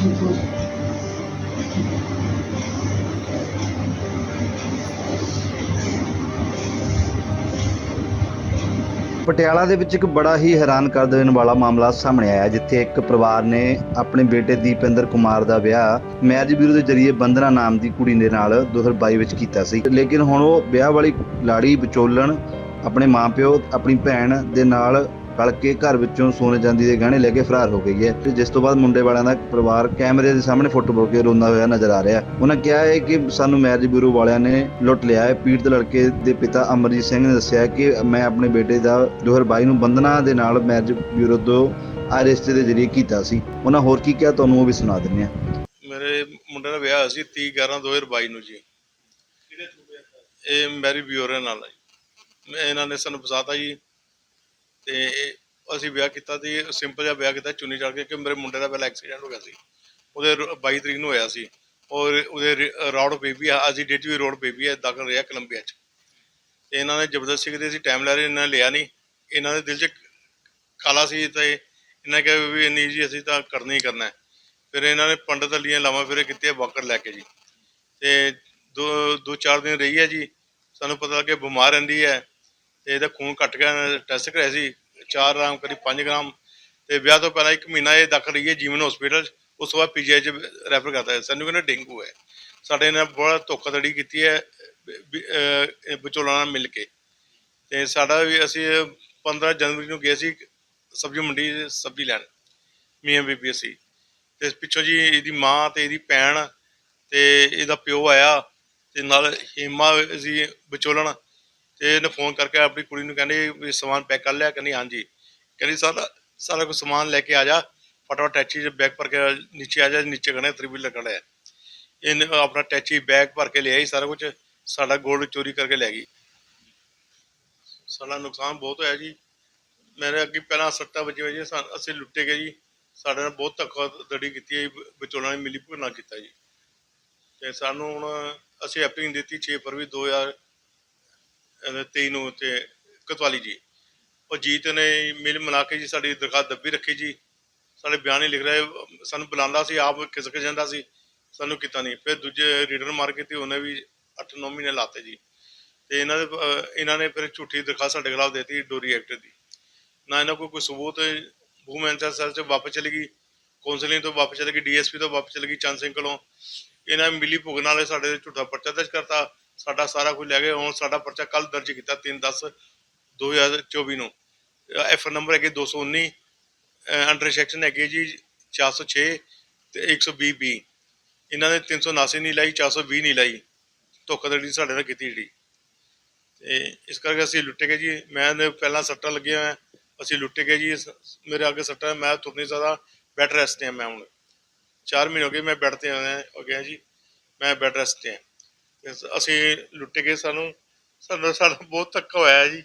ਪਟਿਆਲਾ ਦੇ ਵਿੱਚ ਇੱਕ ਬੜਾ ਹੀ ਹੈਰਾਨ ਕਰ ਦੇਣ ਵਾਲਾ ਮਾਮਲਾ ਸਾਹਮਣੇ ਆਇਆ, ਜਿੱਥੇ ਇੱਕ ਪਰਿਵਾਰ ਨੇ ਆਪਣੇ ਬੇਟੇ ਦੀਪਿੰਦਰ ਕੁਮਾਰ ਦਾ ਵਿਆਹ ਮੈਰਿਜ ਬਿਊਰੋ ਦੇ ਜ਼ਰੀਏ ਬੰਦਨਾ ਨਾਮ ਦੀ ਕੁੜੀ ਦੇ ਨਾਲ 2022 ਵਿੱਚ ਕੀਤਾ ਸੀ। ਲੇਕਿਨ ਹੁਣ ਉਹ ਵਿਆਹ ਵਾਲੀ ਲਾੜੀ ਵਿਚੋਲਣ, ਆਪਣੇ ਮਾਪਿਓ ਆਪਣੀ ਭੈਣ ਦੇ ਨਾਲ ਰਲ ਕੇ ਘਰ ਵਿੱਚੋਂ ਸੋਨੇ ਚਾਂਦੀ ਦੇ ਗਹਿਣੇ ਲੈ ਕੇ ਫਰਾਰ ਹੋ ਗਈ ਹੈ। ਤੇ ਜਿਸ ਤੋਂ ਬਾਅਦ ਮੁੰਡੇ ਵਾਲਿਆਂ ਦਾ ਪਰਿਵਾਰ ਕੈਮਰੇ ਦੇ ਸਾਹਮਣੇ ਫੋਟੋ ਬੋਲ ਕੇ ਰੋਂਦਾ ਹੋਇਆ ਨਜ਼ਰ ਆ ਰਿਹਾ ਉਹਨਾਂ ਕਿਹਾ ਹੈ ਕਿ ਸਾਨੂੰ ਮੈਰਿਜ ਬਿਊਰੋ ਵਾਲਿਆਂ ਨੇ ਲੁੱਟ ਲਿਆ ਹੈ। ਪੀੜਤ ਲੜਕੇ ਦੇ ਪਿਤਾ ਅਮਰਜੀਤ ਸਿੰਘ ਨੇ ਦੱਸਿਆ ਕਿ ਮੈਂ ਆਪਣੇ ਬੇਟੇ ਦਾ 2022 ਨੂੰ ਬੰਦਨਾ ਦੇ ਨਾਲ ਮੈਰਿਜ ਬਿਊਰੋ ਤੋਂ ਆ ਰਿਸ਼ਤੇ ਦੇ ਜ਼ਰੀਏ ਕੀਤਾ ਸੀ। ਉਹਨਾਂ ਹੋਰ ਕੀ ਕਿਹਾ ਤੁਹਾਨੂੰ ਉਹ ਵੀ ਸੁਣਾ ਦਿੰਦੇ ਆ ਮੇਰੇ ਮੁੰਡੇ ਦਾ ਵਿਆਹ ਹੋਇਆ ਸੀ 30 11 2022 ਨੂੰ ਜੀ। ਇਹ ਮੈਰੀ ਬਿਊਰੋ ਨਾਲ ਇਹਨਾਂ ਨੇ ਸਾਨੂੰ ਫਸਾਤਾ ਜੀ। ਤੇ ਅਸੀਂ ਵਿਆਹ ਕੀਤਾ ਸੀ ਸਿੰਪਲ ਜਿਹਾ ਵਿਆਹ ਕੀਤਾ, ਚੁੰਨੀ ਚੜ ਕੇ, ਕਿ ਮੇਰੇ ਮੁੰਡੇ ਦਾ ਪਹਿਲਾਂ ਐਕਸੀਡੈਂਟ ਹੋ ਗਿਆ ਸੀ। ਉਹਦੇ ਰ- 22 ਤਰੀਕ ਨੂੰ ਹੋਇਆ ਸੀ। ਔਰ ਉਹਦੇ ਰੋਡ ਰੌਡ ਬੇਬੀ ਆ ਅਸੀਂ ਡੇਟ ਵੀ ਰੋਡ ਬੇਬੀ ਹੈ ਦਾਖਲ ਰਿਹਾ ਕੋਲੰਬੀਆ ਚ। ਤੇ ਇਹਨਾਂ ਨੇ ਜ਼ਬਰਦਸਤੀ ਕੀਤੀ ਅਸੀਂ ਟਾਈਮ ਲੈ ਰਹੇ, ਇਹਨਾਂ ਨੇ ਲਿਆ ਨਹੀਂ। ਇਹਨਾਂ ਦੇ ਦਿਲ 'ਚ ਕਾਲਾ ਸੀ ਤੇ ਇਹਨਾਂ ਕਿਹਾ ਵੀ ਇੰਨੀ ਜੀ ਅਸੀਂ ਤਾਂ ਕਰਨਾ ਹੀ ਕਰਨਾ ਹੈ। ਫਿਰ ਇਹਨਾਂ ਨੇ ਪੰਡਤ ਅਲੀਆਂ ਲਾਵਾਂ ਫਿਰ ਕੀਤੇ ਵਾਕਰ ਲੈ ਕੇ ਜੀ। ਤੇ ਦੋ ਦੋ ਚਾਰ ਦਿਨ ਰਹੀ ਹੈ ਜੀ, ਸਾਨੂੰ ਪਤਾ ਲੱਗਿਆ ਬਿਮਾਰ ਰਹਿੰਦੀ ਹੈ। ਤੇ ਇਹਦਾ ਖੂਨ ਘਟ ਗਿਆ ਟੈਸਟ ਕਰਾਇਆ ਸੀ 4 ਗ੍ਰਾਮ ਕਰੀਬ 5 ਗ੍ਰਾਮ ਤੇ ਵਿਆਹ ਤੋਂ ਪਹਿਲਾਂ ਇੱਕ ਮਹੀਨਾ ਇਹ ਦਾਖਲ ਰਹੀ ਹੈ ਜੀਵਨ ਹਸਪੀਟਲ ਉਸ ਤੋਂ ਬਾਅਦ ਪੀਜੀਆਈ ਚ ਰੈਫਰ ਕਰਤਾ ਹੈ ਸਾਨੂੰ ਕਹਿੰਦੇ ਡੇਂਗੂ ਹੈ। ਸਾਡੇ ਨਾਲ ਬੜਾ ਧੋਖਾਧੜੀ ਕੀਤੀ ਹੈ ਵਿਚੋਲਾ ਨਾਲ ਮਿਲ ਕੇ। ਤੇ ਸਾਡਾ ਵੀ ਅਸੀਂ 15 ਜਨਵਰੀ ਨੂੰ ਗਏ ਸੀ, ਸਬਜ਼ੀ ਮੰਡੀ, ਸਬਜ਼ੀ ਲੈਣ, ਮੀਆਂ ਬੀਬੀ ਅਸੀਂ। ਤੇ ਪਿੱਛੋਂ ਜੀ ਇਹਦੀ ਮਾਂ ਤੇ ਇਹਦੀ ਭੈਣ ਤੇ ਇਹਦਾ ਪਿਓ ਆਇਆ ਤੇ ਨਾਲ ਹੇਮਾ ਸੀ ਵਿਚੋਲਣ ਤੇ ਇਹਨੇ ਫੋਨ ਕਰਕੇ ਆਪਣੀ ਕੁੜੀ ਨੂੰ ਕਹਿੰਦੇ ਵੀ ਸਮਾਨ ਪੈਕ ਕਰ ਲਿਆ ਕਹਿੰਦੀ ਹਾਂਜੀ। ਕਹਿੰਦੀ ਸਾਰਾ ਸਾਰਾ ਕੁਝ ਸਮਾਨ ਲੈ ਕੇ ਆ ਜਾ। ਫਟਾਫਟ ਟੈਚੀ 'ਚ ਬੈਗ ਭਰ ਕੇ ਨੀਚੇ ਆ ਜਾ ਨੀਚੇ ਗਣੇ ਤ੍ਰਿਵੀ ਲੱਗਣਾ ਹੈ ਇਹਨੇ ਆਪਣਾ ਟੈਚੀ ਬੈਗ ਭਰ ਕੇ ਲਿਆਈ ਸਾਰਾ ਕੁਝ ਸਾਡਾ ਗੋਲਡ ਚੋਰੀ ਕਰਕੇ ਲੈ ਗਈ। ਸਾਡਾ ਨੁਕਸਾਨ ਬਹੁਤ ਹੋਇਆ ਜੀ। ਮੇਰੇ ਅੱਗੇ ਪਹਿਲਾਂ ਸੱਟਾਂ ਵੱਜੀਆਂ ਹੋਈਆਂ ਜੀ ਅਸੀਂ ਲੁੱਟੇ ਗਏ ਜੀ। ਸਾਡੇ ਨਾਲ ਬਹੁਤ ਧੱਕਾਧੜੀ ਕੀਤੀ ਹੈ ਜੀ, ਨੇ ਮਿਲੀ ਭੁਗਤਣਾ ਕੀਤਾ ਜੀ। ਤੇ ਸਾਨੂੰ ਹੁਣ ਅਸੀਂ ਐਪਲਿੰਗ ਦਿੱਤੀ 6 ਫਰਵਰੀ 2023 ਨੂੰ ਤੇ ਕਤਵਾਲੀ ਜੀ। ਉਹ ਜੀਤ ਨੇ ਮਿਲ ਮਿਲਾ ਕੇ ਜੀ ਸਾਡੀ ਦਰਖਾਸਤ ਦੱਬੀ ਰੱਖੀ ਜੀ। ਸਾਡੇ ਬਿਆਨ ਹੀ ਲਿਖ ਰਿਹਾ ਸਾਨੂੰ ਬੁਲਾਉਂਦਾ ਸੀ, ਆਪ ਖਿਸਕ ਜਾਂਦਾ ਸੀ, ਸਾਨੂੰ ਕੀਤਾ ਨਹੀਂ। ਫਿਰ ਦੂਜੇ ਰੀਡਰ ਮਾਰ ਕੇ ਤੇ ਉਹਨੇ ਵੀ 8-9 ਮਹੀਨੇ ਲਾਤੇ ਜੀ। ਤੇ ਇਹਨਾਂ ਦੇ ਇਹਨਾਂ ਨੇ ਫਿਰ ਝੂਠੀ ਦਰਖਾਸਤ ਸਾਡੇ ਖਿਲਾਫ ਦੇਤੀ ਡੋਰੀ ਐਕਟ ਦੀ। ਨਾ ਇਹਨਾਂ ਕੋਲ ਕੋਈ ਸਬੂਤ ਵੂਮਨ ਸੈਲ ਚ ਵਾਪਸ ਚਲੀ ਗਈ ਕਾਉਂਸਲਿੰਗ ਤੋਂ ਵਾਪਸ ਚਲੀ ਗਈ, ਡੀਐਸਪੀ ਤੋਂ ਵਾਪਸ ਚਲੀ ਗਈ, ਚੰਦ ਸਿੰਘ ਕੋਲੋਂ। ਇਹਨਾਂ ਮਿਲੀ ਭੁਗਣ ਵਾਲੇ ਸਾਡੇ ਝੂਠਾ ਪਰਚਾ ਦਰਜ ਕਰਤਾ। ਸਾਡਾ ਸਾਰਾ ਕੁਝ ਲੈ ਗਏ ਹੁਣ ਸਾਡਾ ਪਰਚਾ ਕੱਲ ਦਰਜ ਕੀਤਾ 3 10 2024 ਨੂੰ। ਐਫ ਨੰਬਰ ਹੈਗੇ 219 ਅੰਡਰ ਸੈਕਸ਼ਨ ਹੈਗੇ ਜੀ 406 ਤੇ 120 ਬੀ ਇਹਨਾਂ ਨੇ 379 ਨਹੀਂ ਲਾਈ 420 ਨਹੀਂ ਲਾਈ। ਧੋਖਾਧੜੀ ਸਾਡੇ ਨਾਲ ਕੀਤੀ ਜਿਹੜੀ। ਤੇ ਇਸ ਕਰਕੇ ਅਸੀਂ ਲੁੱਟੇ ਗਏ ਜੀ। ਮੈਂ ਪਹਿਲਾਂ ਸੱਟਾਂ ਲੱਗੀਆਂ ਹੋਇਆ ਅਸੀਂ ਲੁੱਟੇ ਗਏ ਜੀ। ਮੇਰੇ ਅੱਗੇ ਸੱਟਾਂ ਮੈਂ ਤੁਰ ਨਹੀਂ ਸਕਦਾ। ਬੈੱਡ ਰੈਸਟ ਤੇ ਮੈਂ ਹੁਣ। 4 ਮਹੀਨੇ ਹੋ ਗਏ ਮੈਂ ਬੈੱਡ ਤੇ ਆਇਆ, ਹੋ ਗਿਆ ਜੀ। ਮੈਂ ਬੈੱਡ ਰੈਸਟ ਤੇ ਹਾਂ। ਤੇ ਅਸੀਂ ਲੁੱਟ ਗਏ ਸਾਨੂੰ ਸਾਨੂੰ ਸਾਡਾ ਬਹੁਤ ਧੱਕਾ ਹੋਇਆ ਜੀ।